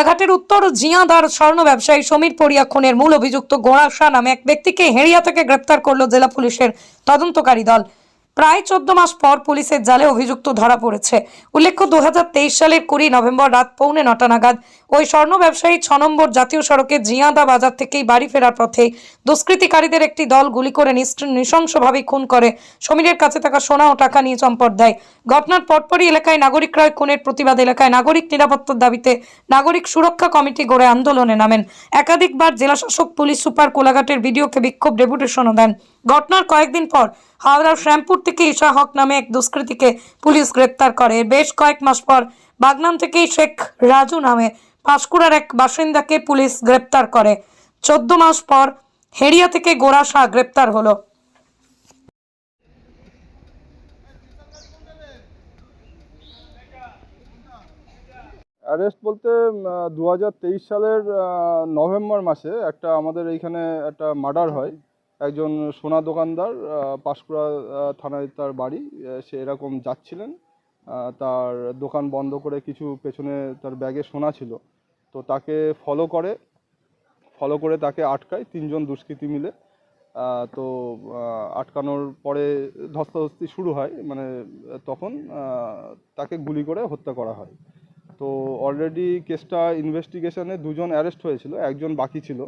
কোলাঘাটের উত্তর জিয়াদার স্বর্ণ ব্যবসায়ী সমীর পরিয়া খুনের মূল অভিযুক্ত গোড়াশা নামে এক ব্যক্তিকে হেরিয়া থেকে গ্রেপ্তার করল জেলা পুলিশের তদন্তকারী দল। প্রায় চোদ্দ মাস পর পুলিশের জালে অভিযুক্ত ধরা পড়েছে। উল্লেখ্য দু হাজার তেইশ সালের কুড়ি নভেম্বর রাত পৌনে নটা নাগাদ ওই স্বর্ণ ব্যবসায়ী ছ নম্বর জাতীয় সড়কে জিয়াদা বাজার থেকেই বাড়ি ফেরার পথে দুষ্কৃতিকারীদের একটি দল গুলি করে নৃশংসভাবে খুন করে। সমীরের কাছে থাকা সোনা ও টাকা নিয়ে চম্পট দেয়। ঘটনার পরপরই এলাকায় নাগরিকরা ওই খুনের প্রতিবাদ। এলাকায় নাগরিক নিরাপত্তার দাবিতে নাগরিক সুরক্ষা কমিটি গড়ে আন্দোলনে নামেন। একাধিকবার জেলাশাসক, পুলিশ সুপার কোলাঘাটের ভিডিওকে বিক্ষোভ ডেপুটেশনও দেন। ঘটনার কয়েকদিন পর হাওড়ার শ্যামপুর থেকে ঈশা হক নামে এক দুষ্কৃতীকে পুলিশ গ্রেপ্তার করে। বেশ কয়েক মাস পর বাগনান থেকেই শেখ রাজু নামে পাঁশকুড়ার এক বাসিন্দাকে পুলিশ গ্রেপ্তার করে। চোদ্দ মাস পর হেরিয়া থেকে গোড়া শাহ গ্রেপ্তার হলো। অ্যারেস্ট বলতে দু হাজার তেইশ সালের নভেম্বর মাসে একটা আমাদের এইখানে একটা মার্ডার হয়। একজন সোনা দোকানদার পাঁশকুড়া থানায় তার বাড়ি সে এরকম যাচ্ছিলেন। তার দোকান বন্ধ করে কিছু পেছনে তার ব্যাগে সোনা ছিল। তো তাকে ফলো করে ফলো করে তাকে আটকায় তিনজন দুষ্কৃতী মিলে। তো আটকানোর পরে ধস্তাধস্তি শুরু হয়। মানে তখন তাকে গুলি করে হত্যা করা হয়। তো অলরেডি কেসটা ইনভেস্টিগেশনে দুজন অ্যারেস্ট হয়েছিল, একজন বাকি ছিল।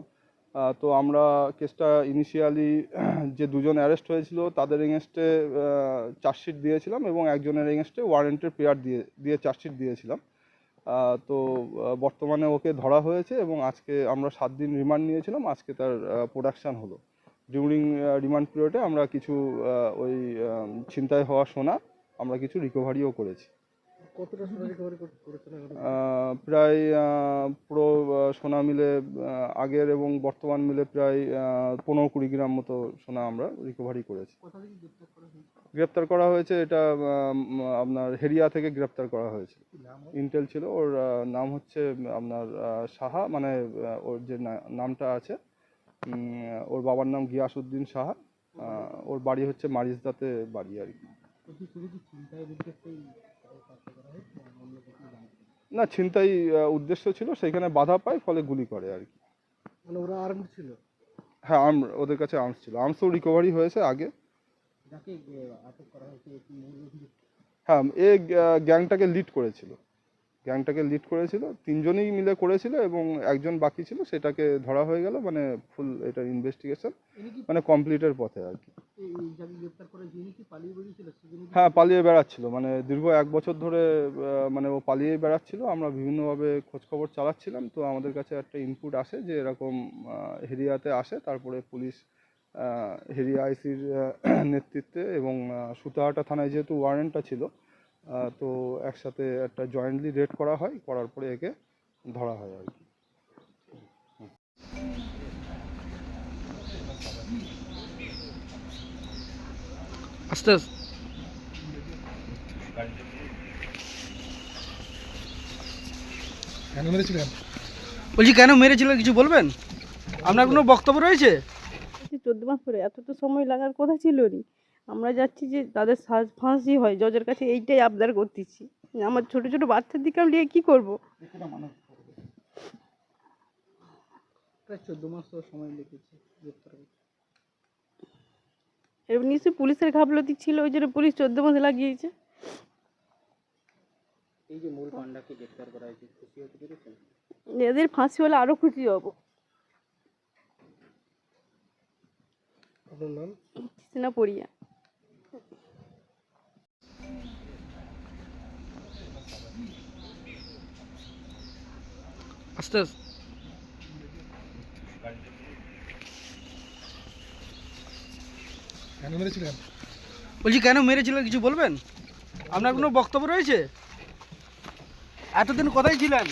তো আমরা কেসটা ইনিশিয়ালি যে দুজন অ্যারেস্ট হয়েছিল, তাদের এগেনস্টে চার্জশিট দিয়েছিলাম এবং একজনের এগেনস্টে ওয়ারেন্টের পেয়ার দিয়ে দিয়ে চার্জশিট দিয়েছিলাম। তো বর্তমানে ওকে ধরা হয়েছে এবং আজকে আমরা সাত দিন রিমান্ড নিয়েছিলাম, আজকে তার প্রোডাকশান হলো। ডিউরিং রিমান্ড পিরিয়ডে আমরা কিছু ওই ছিনতাই হওয়া সোনা, আমরা কিছু রিকভারিও করেছি। প্রায় পুরো সোনা মিলে আগের এবং বর্তমান মিলে প্রায় পনেরো কুড়ি গ্রাম মতো সোনা আমরা রিকভারি করেছি গ্রেপ্তার করা হয়েছে? এটা আপনার হেরিয়া থেকে গ্রেপ্তার করা হয়েছে? ইন্টেল ছিল ওর নাম হচ্ছে আপনার সাহা মানে ওর যে নামটা আছে ওর বাবার নাম গিয়াসউদ্দিন সাহা ওর বাড়ি হচ্ছে মারিজদাতে বাড়ি আর কি না ছিনতাই উদ্দেশ্য ছিল সেখানে বাধা পায় ফলে গুলি করে আর কি। মানে ওরা আর্মড ছিল? হ্যাঁ আর্ম ওদের কাছে আর্মস ছিল। আর্মসও রিকভারি হয়েছে আগে। হ্যাঁ এ গ্যাংটাকে লিড করেছিল। গ্যাংটাকে লিড করেছিল তিনজনই মিলে করেছিল এবং একজন বাকি ছিল সেটাকে ধরা হয়ে গেল মানে ফুল এটা ইনভেস্টিগেশন মানে কমপ্লিটের পথে আর কি। হ্যাঁ পালিয়ে বেড়াচ্ছিল মানে দীর্ঘ এক বছর ধরে মানে ও পালিয়ে বেড়াচ্ছিল আমরা বিভিন্নভাবে খোঁজখবর চালাচ্ছিলাম তো আমাদের কাছে একটা ইনপুট আসে যে এরকম হেরিয়াতে আসে তারপরে পুলিশ হেরিয়া আইসির নেতৃত্বে এবং সুতাহাটা থানায় যেহেতু ওয়ারেন্টটা ছিল তো একসাথে একটা জয়েন্টলি রেড করা হয় করার পরে একে ধরা হয় আর কি। আস্তে আস্তে। কেন মেরেছিলেন? বলছি কেন মেরেছিলেন কিছু বলবেন? আপনার কোনো বক্তব্য রয়েছে? চোদ্দ মাস পরে এত তো সময় লাগার কথা ছিল নি। আমরা যাচ্ছি যে তাদের সাজ- ফাঁসি হয় জজের কাছে এইটাই আবদার করতেছি। আমার ছোট ছোট বাচ্চার দিকে আমি নিয়ে কী করব? প্রায় চোদ্দ মাস তো সময় লেগেছে গ্রেপ্তার করতে। এবার নিশ্চয়ই পুলিশের ঘাপলতি ছিল ওই জন্য পুলিশ চোদ্দ মাস লাগিয়েছে। এই যে মূল পান্ডাকে গ্রেপ্তার করা হয়েছে খুশি হতে পেরেছেন? এদের ফাঁসি হলে আরও খুশি হব। আপনার নাম? না পড়িয়া। আস্তে আস্তে। কেন মেরেছিলেন? বলছি কেন মেরেছিলেন কিছু বলবেন? আপনার কোনো বক্তব্য রয়েছে? এতদিন কোথায় ছিলেন?